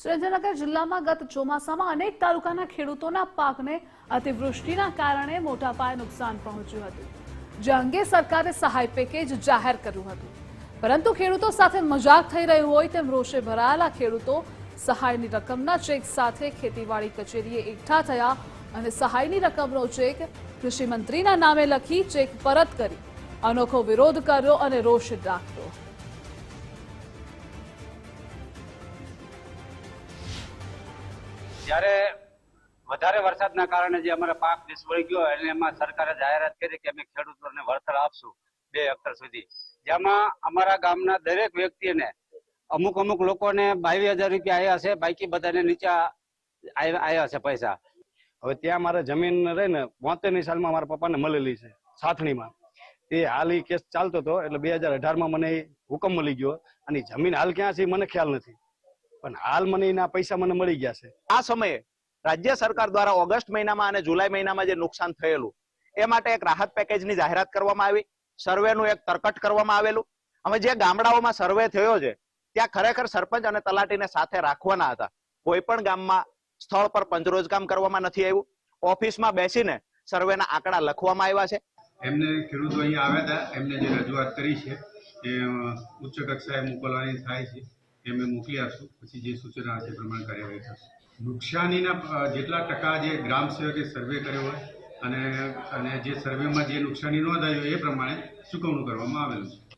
સુરેન્દ્રનગર જિલ્લામાં ગત ચોમાસામાં અનેક તાલુકાના ખેડૂતોના પાકને અતિવૃષ્ટિના કારણે મોટા પાયે નુકસાન પહોંચ્યું હતું. જે અંગે સરકારે સહાય પેકેજ જાહેર કર્યું હતું. પરંતુ ખેડૂતો સાથે મજાક થઈ રહ્યું હોય તેમ રોષે ભરાયેલા ખેડૂતો સહાયની રકમના ચેક સાથે ખેતીવાડી કચેરીએ એકઠા થયા અને સહાયની રકમનો ચેક કૃષિ મંત્રીના નામે લખી ચેક પરત કરી. અનોખો વિરોધ કર્યો અને રોષ દાખવ્યો જ્યારે વધારે વરસાદના કારણે જે અમારા પાક નિષ્ફળી ગયો એટલે એમાં સરકારે જાહેરાત કરી કે અમે ખેડૂતોને વળતર આપશું બે હેક્ટર સુધી. જેમાં અમારા ગામના દરેક વ્યક્તિને અમુક અમુક લોકોને બાવીસ હજાર રૂપિયા આવ્યા છે, બાકી બધાને નીચા આવ્યા છે પૈસા. હવે ત્યાં મારે જમીન રહી ને બોતેરની સાલમાં મારા પપ્પાને મળેલી છે, સાથણીમાં. તે હાલ એ કેસ ચાલતો હતો, એટલે બે હજાર અઢારમાં મને હુકમ મળી ગયો, અને જમીન હાલ ક્યાં છે મને ખ્યાલ નથી. પણ હાલ મને એના પૈસા મને મળી ગયા છે. આ સમયે રાજ્ય સરકાર દ્વારા ઓગસ્ટ મહિનામાં અને જુલાઈ મહિનામાં જે નુકસાન થયેલું એ માટે એક રાહત પેકેજની જાહેરાત કરવામાં આવી. સર્વેનું એક તરકટ કરવામાં આવેલું. હવે જે ગામડાઓમાં સર્વે થયો છે ત્યાં ખરેખર સરપંચ અને તલાટીને સાથે રાખવાના હતા. કોઈ પણ ગામમાં સ્થળ પર પંચરોજ કામ કરવામાં નથી આવ્યું. ઓફિસમાં બેસીને સર્વેના આંકડા લખવામાં આવ્યા છે. એમને ખેડૂતો અહીંયા આવ્યા હતા. એમને જે રજૂઆત કરી છે એ ઉચ્ચ કક્ષાએ મોકલવાની થાય છે. એ અમે મોકલી આપશું. પછી જે સૂચના હશે પ્રમાણે કાર્યવાહી થશે. નુકસાનીના જેટલા ટકા જે ગ્રામ સેવકે સર્વે કર્યો હોય અને અને જે સર્વેમાં જે નુકસાની નોંધાયું એ પ્રમાણે ચૂકવણું કરવામાં આવેલું છે.